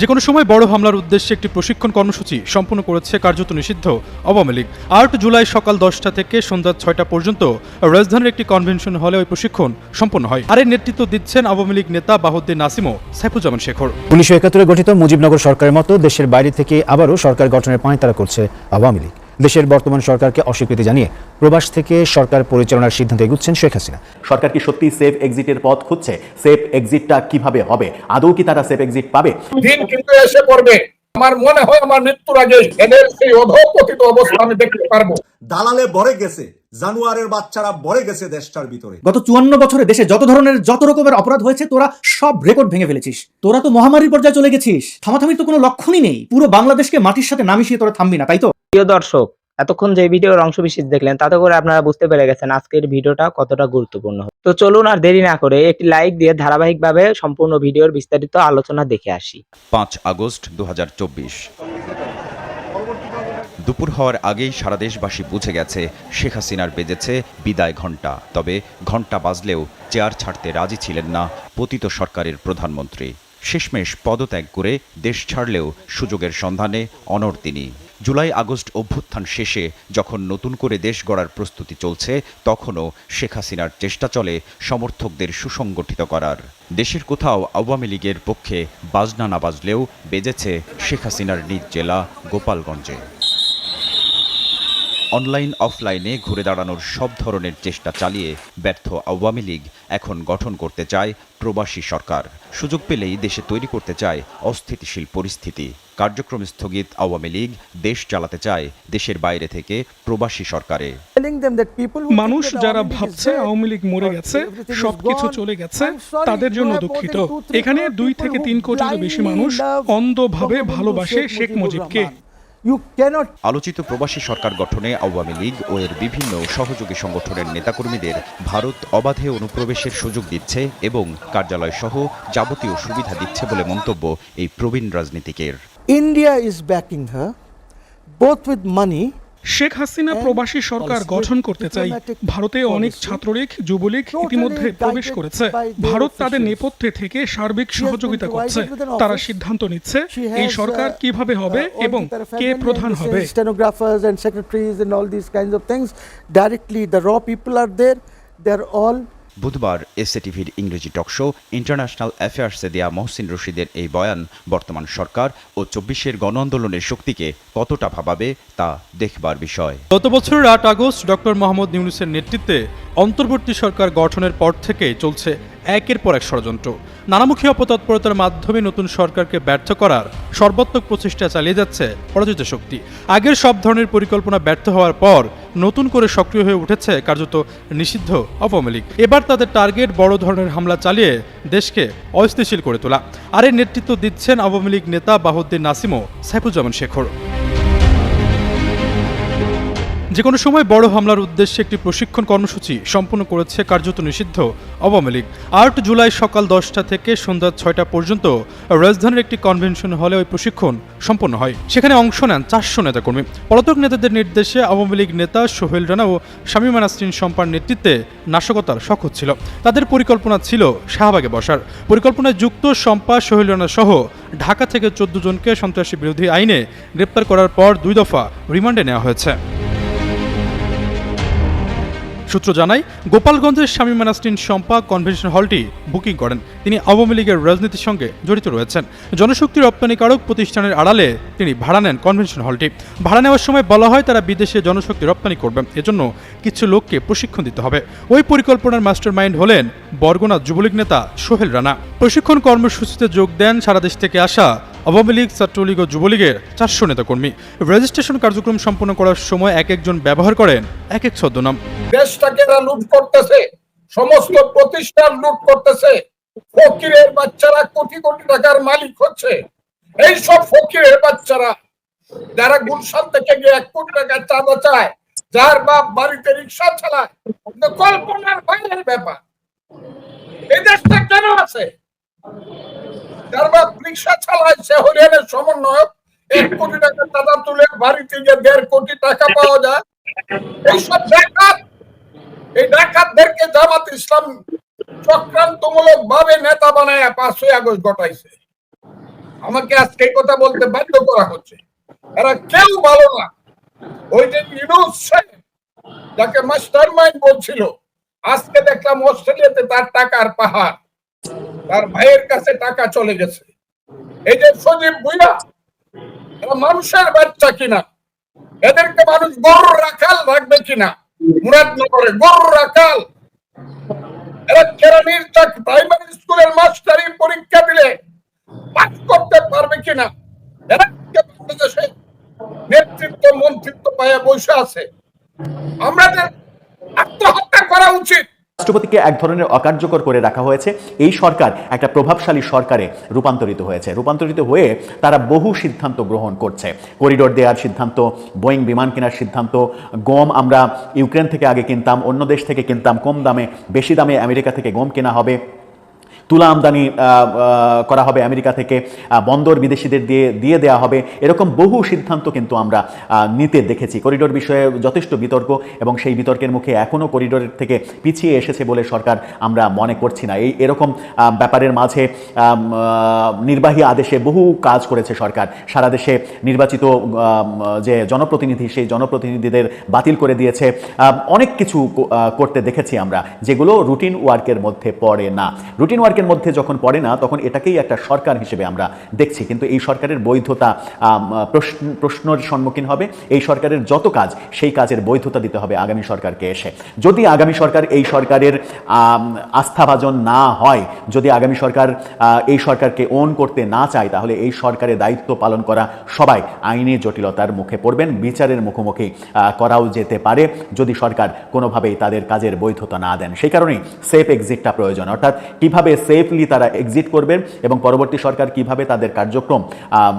যে কোনো সময় বড় হামলার উদ্দেশ্যে একটি প্রশিক্ষণ কর্মসূচি সম্পন্ন করেছে কার্যত নিষিদ্ধ আওয়ামী লীগ। আট জুলাই সকাল দশটা থেকে সন্ধ্যা ছয়টা পর্যন্ত রাজধানীর একটি কনভেনশন হলে ওই প্রশিক্ষণ সম্পন্ন হয়। আর এর নেতৃত্ব দিচ্ছেন আওয়ামী লীগ নেতা বাহুদ্দিন নাসিমও সাইফুজ্জামান শেখর। উনিশশো একাত্তরে গঠিত মুজিবনগর সরকারের মতো দেশের বাইরে থেকে আবারও সরকার গঠনের পাঁয়তারা করছে আওয়ামী লীগ। দেশের বর্তমান সরকারকে অস্বীকৃতি জানিয়ে প্রবাস থেকে সরকার পরিচালনার সিদ্ধান্তে এগুচ্ছেন শেখ হাসিনা। সরকার কি সত্যি সেফ এক্সিটের পথ খুঁজছে? সেফ এক্সিটটা কীভাবে হবে? আদৌ কি তারা সেফ এক্সিট পাবে? দিন কিন্তু এসে পড়বে। আমার মনে হয় আমার মৃত্যুর আগে এদের সেই অধপতিত অবস্থা আমি দেখতে পারব। দালালে বড়ে গেছে। জানুয়ারের বাচ্চারা বড়ে গেছে দেশটার ভিতরে। গত চুয়ান্ন বছরে দেশে যত ধরনের যত রকমের অপরাধ হয়েছে তোরা সব রেকর্ড ভেঙে ফেলেছিস। তোরা তো মহামারীর পর্যায়ে চলে গেছিস। থামাথামির তো কোনো লক্ষণই নেই। পুরো বাংলাদেশকে মাটির সাথে নামিয়ে তোরা থামবি না তাই তো? প্রিয় দর্শক, এতক্ষণ যে ভিডিওর অংশ বিশেষ দেখলেন, তাতে করে আপনারা বুঝতে পেরে গেছেন আজকের ভিডিওটা কতটা গুরুত্বপূর্ণ। তো চলুন আর দেরি না করে একটি লাইক দিয়ে ধারাবাহিকভাবে সম্পূর্ণ ভিডিওর বিস্তারিত আলোচনা দেখে আসি। পাঁচ আগস্ট দুহাজার চব্বিশ। দুপুর হওয়ার আগেই সারা দেশবাসী বুঝে গেছে, শেখ হাসিনার বেজেছে বিদায় ঘণ্টা। তবে ঘণ্টা বাজলেও চেয়ার ছাড়তে রাজি ছিলেন না পতিত সরকারের প্রধানমন্ত্রী। শেষমেশ পদত্যাগ করে দেশ ছাড়লেও সুযোগের সন্ধানে অনড় তিনি। জুলাই আগস্ট অভ্যুত্থান শেষে যখন নতুন করে দেশ গড়ার প্রস্তুতি চলছে, তখনও শেখ হাসিনার চেষ্টা চলে সমর্থকদের সুসংগঠিত করার। দেশের কোথাও আওয়ামী লীগের পক্ষে বাজনা না বাজলেও বেজেছে শেখ হাসিনার নিজ জেলা গোপালগঞ্জে। অনলাইন, অফলাইনে ঘুরে দাঁড়ানোর সব ধরনের চেষ্টা চালিয়ে ব্যর্থ আওয়ামী লীগ এখন গঠন করতে চায় প্রবাসী সরকার। সুযোগ পেলেই দেশে তৈরি করতে চায় অস্থিতিশীল পরিস্থিতি। কার্যক্রম স্থগিত আওয়ামী লীগ দেশ চালাতে চায় দেশের বাইরে থেকে প্রবাসী সরকারে। মানুষ যারা ভাবছে আওয়ামী লীগ মরে গেছে, সবকিছু চলে গেছে, তাদের জন্য দুঃখিত। এখানে দুই থেকে তিন কোটিরও বেশি মানুষ অন্ধভাবে ভালোবাসে শেখ মুজিবকে। আলোচিত প্রবাসী সরকার গঠনে আওয়ামী লীগ ও এর বিভিন্ন সহযোগী সংগঠনের নেতাকর্মীদের ভারত অবাধে অনুপ্রবেশের সুযোগ দিচ্ছে এবং কার্যালয় সহ যাবতীয় সুবিধা দিচ্ছে বলে মন্তব্য এই প্রবীণ রাজনীতিকের। ইন্ডিয়া ইজ ব্যাকিং হ্যাঁ both with money Sheikh Hasina প্রবাসী সরকার গঠন করতে চাই। ভারতে অনেক ছাত্রলীগ যুবলীগ ইতিমধ্যে প্রবেশ করেছে। ভারত তাদের নেপথ্যে থেকে সার্বিক সহযোগিতা করছে। তারা সিদ্ধান্ত নিচ্ছে এই সরকার কীভাবে হবে এবং কে প্রধান হবে। Stenographers and secretaries and all this kinds of things directly the র পিপল আর দেয়ার অল বুধবার এসএটিভির ইংরেজি টকশো ইন্টারন্যাশনাল অ্যাফেয়ার্সে দেয়া মহসিন রশিদের এই বয়ান বর্তমান সরকার ও চব্বিশের গণ আন্দোলনের শক্তিকে কতটা ভাবাবে তা দেখবার বিষয়। গত বছরের আট আগস্ট ডক্টর মোহাম্মদ ইউনুসের নেতৃত্বে অন্তর্বর্তী সরকার গঠনের পর থেকে চলছে একের পর এক ষড়যন্ত্র। নানামুখী অপতৎপরতার মাধ্যমে নতুন সরকারকে ব্যর্থ করার সর্বাত্মক প্রচেষ্টা চালিয়ে যাচ্ছে পরাজিত শক্তি। আগের সব ধরনের পরিকল্পনা ব্যর্থ হওয়ার পর নতুন করে সক্রিয় হয়ে উঠেছে কার্যত নিষিদ্ধ আওয়ামী লীগ। এবার তাদের টার্গেট বড় ধরনের হামলা চালিয়ে দেশকে অস্থিতিশীল করে তোলা। আর এর নেতৃত্ব দিচ্ছেন আওয়ামী লীগ নেতা বাহুদ্দিন নাসিমো ও সাইফুজ্জামান শেখর। যে কোনো সময় বড় হামলার উদ্দেশ্যে একটি প্রশিক্ষণ কর্মসূচি সম্পন্ন করেছে কার্যত নিষিদ্ধ আওয়ামী লীগ। আট জুলাই সকাল দশটা থেকে সন্ধ্যা ছয়টা পর্যন্ত রাজধানীর একটি কনভেনশন হলে ওই প্রশিক্ষণ সম্পন্ন হয়। সেখানে অংশ নেন চারশো নেতাকর্মী। পলাতক নেতাদের নির্দেশে আওয়ামী লীগ নেতা সোহেল রানা ও শামীমা নাসরিন শম্পার নেতৃত্বে নাশকতার শখ ছিল। তাদের পরিকল্পনা ছিল শাহবাগে বসার। পরিকল্পনায় যুক্ত শম্পা সোহেল রানা সহ ঢাকা থেকে চোদ্দ জনকে সন্ত্রাসী বিরোধী আইনে গ্রেপ্তার করার পর দুই দফা রিমান্ডে নেওয়া হয়েছে। সূত্র জানায়, গোপালগঞ্জের শামীমা নাসরিন শম্পা কনভেনশন হলটি বুকিং করেন। তিনি আওয়ামী লীগের রাজনীতির সঙ্গে জড়িত রয়েছেন। জনশক্তি রপ্তানিকারক প্রতিষ্ঠানের আড়ালে তিনি ভাড়া নেন কনভেনশন হলটি। ভাড়া নেওয়ার সময় বলা হয়, তারা বিদেশে জনশক্তি রপ্তানি করবেন এজন্য কিছু লোককে প্রশিক্ষণ দিতে হবে। ওই পরিকল্পনার মাস্টার মাইন্ড হলেন বরগুনা যুবলীগ নেতা সোহেল রানা। প্রশিক্ষণ কর্মসূচিতে যোগ দেন সারা দেশ থেকে আসা আওয়ামী লীগ, ছাত্রলীগ ও যুবলীগের চারশো নেতাকর্মী। রেজিস্ট্রেশন কার্যক্রম সম্পন্ন করার সময় এক একজন ব্যবহার করেন এক এক ছদ্মনাম। দেশটাকে লুট করতেছে, সমস্ত প্রতিষ্ঠান লুট করতেছে, ফকিরের বাচ্চারা কোটি কোটি টাকার মালিক হচ্ছে। এই সব ফকিরের বাচ্চারা, যারা গুলশান থেকে গিয়ে এক কোটি টাকা চাঁদা চায় যার বাপ বাড়িতে রিক্সা চালায় কল্পনার বাইরের ব্যাপার। এই দেশটা কেন আছে? যার বাপ রিক্সা চালায়, সে সমন্বয়ক। এক কোটি টাকা চাঁদা তুলে বাড়িতে দেড় কোটি টাকা পাওয়া যায়। এইসব ডাকাত, এই ডাকাতদেরকে জামাত ইসলাম চক্রান্তমূলক ভাবে নেতা বানায় পাঁচই আগস্ট ঘটাইছে। আমাকে আজকে এই কথা বলতে বাধ্য করা হচ্ছে। এরা কেউ ভালো না। ওই যে ইউনুস যাকে মাস্টার মাইন্ড বলছিল, আজকে দেখলাম অস্ট্রেলিয়াতে তার টাকার পাহাড়। তার ভাইয়ের কাছে টাকা চলে গেছে। এই যে সজীব ভুইয়া এরা মানুষের বাচ্চা কিনা? এদেরকে মানুষ গরুর রাখাল রাখবে কিনা? মুরাদনগরে গরুর রাখাল। প্রাইমারি স্কুলের মাস্টারি পরীক্ষা দিলে পাস করতে পারবে কিনা? নেতৃত্ব, মন্ত্রিত্ব পায়ে বসে আছে। আমাদের আত্মহত্যা করা উচিত রাষ্ট্রপতিকে এক ধরনের অকার্যকর করে রাখা হয়েছে। এই সরকার একটা প্রভাবশালী সরকারে রূপান্তরিত হয়েছে। রূপান্তরিত হয়ে তারা বহু সিদ্ধান্ত গ্রহণ করছে। করিডোর দেওয়ার সিদ্ধান্ত, বোয়িং বিমান কেনার সিদ্ধান্ত, গম আমরা ইউক্রেন থেকে আগে কিনতাম, অন্য দেশ থেকে কিনতাম, কম দামে, বেশি দামে আমেরিকা থেকে গম কেনা হবে। তুলা আমদানি করা হবে আমেরিকা থেকে বন্দর বিদেশিদের দিয়ে দিয়ে দেওয়া হবে। এরকম বহু সিদ্ধান্ত কিন্তু আমরা নিতে দেখেছি। করিডোর বিষয়ে যথেষ্ট বিতর্ক এবং সেই বিতর্কের মুখে এখনও করিডোরের থেকে পিছিয়ে এসেছে বলে সরকার আমরা মনে করছি না। এই এরকম ব্যাপারের মাঝে নির্বাহী আদেশে বহু কাজ করেছে সরকার। সারা দেশে নির্বাচিত যে জনপ্রতিনিধি, সেই জনপ্রতিনিধিদের বাতিল করে দিয়েছে। অনেক কিছু করতে দেখেছি আমরা, যেগুলো রুটিন ওয়ার্কের মধ্যে পড়ে না। রুটিন ওয়ার্কের মধ্যে যখন পড়ে না, তখন এটাকেই একটা সরকার হিসেবে আমরা দেখছি। কিন্তু এই সরকারের বৈধতা প্রশ্ন, প্রশ্নের সম্মুখীন হবে। এই সরকারের যত কাজ, সেই কাজের বৈধতা দিতে হবে আগামী সরকারকে এসে। যদি আগামী সরকার এই সরকারের আস্থাভাজন না হয়, যদি আগামী সরকার এই সরকারকে ওন করতে না চায়, তাহলে এই সরকারের দায়িত্ব পালন করা সবাই আইনি জটিলতার মুখে পড়বেন। বিচারের মুখোমুখি করাও যেতে পারে যদি সরকার কোনোভাবেই তাদের কাজের বৈধতা না দেন। সেই কারণেই সেফ এক্সিটটা প্রয়োজন। অর্থাৎ কীভাবে সেফলি তারা এক্সিট করবেন এবং পরবর্তী সরকার কীভাবে তাদের কার্যক্রম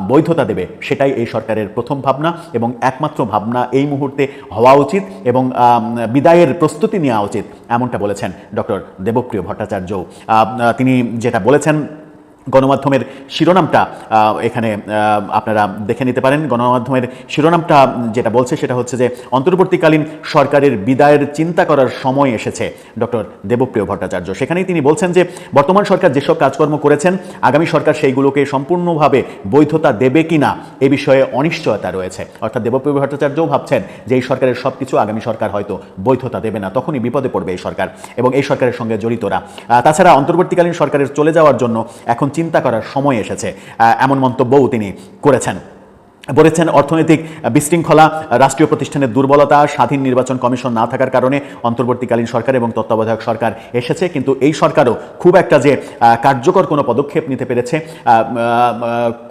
বৈধতা দেবে সেটাই এই সরকারের প্রথম ভাবনা এবং একমাত্র ভাবনা এই মুহূর্তে হওয়া উচিত এবং বিদায়ের প্রস্তুতি নেওয়া উচিত, এমনটা বলেছেন ডক্টর দেবপ্রিয় ভট্টাচার্য তিনি যেটা বলেছেন গণমাধ্যমের শিরোনামটা এখানে আপনারা দেখে নিতে পারেন। গণমাধ্যমের শিরোনামটা যেটা বলছে সেটা হচ্ছে যে, অন্তর্বর্তীকালীন সরকারের বিদায়ের চিন্তা করার সময় এসেছে ডক্টর দেবপ্রিয় ভট্টাচার্য। সেখানেই তিনি বলছেন যে, বর্তমান সরকার যেসব কাজকর্ম করেছেন, আগামী সরকার সেইগুলোকে সম্পূর্ণভাবে বৈধতা দেবে কিনা এ বিষয়ে অনিশ্চয়তা রয়েছে। অর্থাৎ দেবপ্রিয় ভট্টাচার্যও ভাবছেন যে, এই সরকারের সব কিছু আগামী সরকার হয়তো বৈধতা দেবে না, তখনই বিপদে পড়বে এই সরকার এবং এই সরকারের সঙ্গে জড়িতরা। তাছাড়া অন্তর্বর্তীকালীন সরকারের চলে যাওয়ার জন্য এখন চিন্তা করার সময় এসেছে এমন মন্তব্যও তিনি করেছেন। বলেছেন, অর্থনৈতিক বিশৃঙ্খলা, রাষ্ট্রীয় প্রতিষ্ঠানের দুর্বলতা, স্বাধীন নির্বাচন কমিশন না থাকার কারণে অন্তর্বর্তীকালীন সরকার এবং তত্ত্বাবধায়ক সরকার এসেছে, কিন্তু এই সরকারও খুব একটা যে কার্যকর কোনো পদক্ষেপ নিতে পেরেছে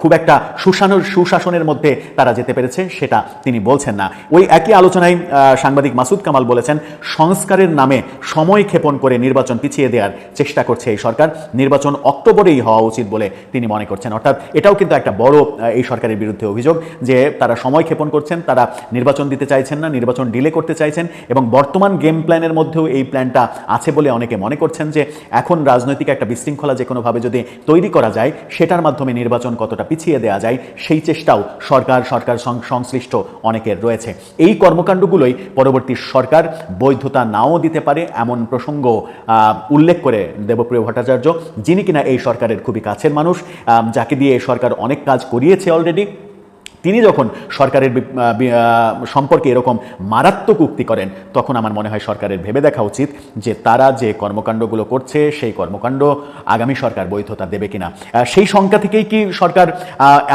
খুব একটা সুশাসনের সুশাসনের মধ্যে তারা যেতে পেরেছে, সেটা তিনি বলছেন না। ওই একই আলোচনায় সাংবাদিক মাসুদ কামাল বলেছেন, সংস্কারের নামে সময় ক্ষেপণ করে নির্বাচন পিছিয়ে দেওয়ার চেষ্টা করছে এই সরকার, নির্বাচন অক্টোবরেই হওয়া উচিত বলে তিনি মনে করছেন। অর্থাৎ এটাও কিন্তু একটা বড় এই সরকারের বিরুদ্ধে অভিযোগ। যে তারা সময় ক্ষেপণ করছেন, তারা নির্বাচন দিতে চাইছেন না, নির্বাচন ডিলে করতে চাইছেন এবং বর্তমান গেম প্ল্যানের মধ্যেও এই প্ল্যানটা আছে বলে অনেকে মনে করছেন যে এখন রাজনৈতিক একটা বিশৃঙ্খলা যে কোনোভাবে যদি তৈরি করা যায়, সেটার মাধ্যমে নির্বাচন কতটা পিছিয়ে দেওয়া যায়, সেই চেষ্টাও সরকার সরকার সংশ্লিষ্ট অনেকের রয়েছে। এই কর্মকাণ্ডগুলোই পরবর্তী সরকার বৈধতা নাও দিতে পারে এমন প্রসঙ্গ উল্লেখ করে দেবপ্রিয় ভট্টাচার্য, যিনি কিনা এই সরকারের খুবই কাছের মানুষ যাকে দিয়ে সরকার অনেক কাজ করিয়েছে অলরেডি তিনি যখন সরকারের সম্পর্কে এরকম মারাত্মক উক্তি করেন, তখন আমার মনে হয় সরকারের ভেবে দেখা উচিত যে তারা যে কর্মকাণ্ডগুলো করছে, সেই কর্মকাণ্ড আগামী সরকার বৈধতা দেবে কিনা। সেই সংখ্যা থেকেই কি সরকার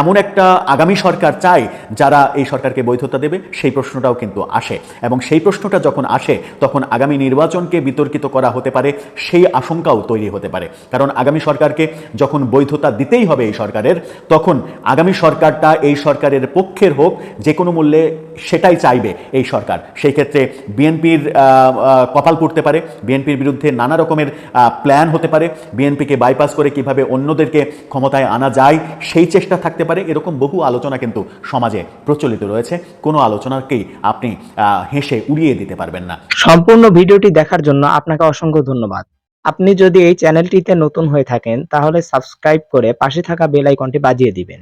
এমন একটা আগামী সরকার চায় যারা এই সরকারকে বৈধতা দেবে? সেই প্রশ্নটাও কিন্তু আসে। এবং সেই প্রশ্নটা যখন আসে, তখন আগামী নির্বাচনকে বিতর্কিত করা হতে পারে, সেই আশঙ্কাও তৈরি হতে পারে। কারণ আগামী সরকারকে যখন বৈধতা দিতেই হবে এই সরকারের, তখন আগামী সরকারটা এই সরকারের পক্ষের হোক, যে কোনো মূল্যে সেটাই চাইবে এই সরকার। সেই ক্ষেত্রে বিএনপির কপাল পড়তে পারে, বিএনপির বিরুদ্ধে নানা রকমের প্ল্যান হতে পারে, বিএনপিকে বাইপাস করে কীভাবে অন্যদেরকে ক্ষমতায় আনা যায়, সেই চেষ্টা থাকতে পারে, এরকম বহু আলোচনা কিন্তু সমাজে প্রচলিত রয়েছে। কোনো আলোচনাকেই আপনি হেসে উড়িয়ে দিতে পারবেন না। সম্পূর্ণ ভিডিওটি দেখার জন্য আপনাকে অসংখ্য ধন্যবাদ। আপনি যদি এই চ্যানেলটিতে নতুন হয়ে থাকেন, তাহলে সাবস্ক্রাইব করে পাশে থাকা বেল আইকনটি বাজিয়ে দিবেন।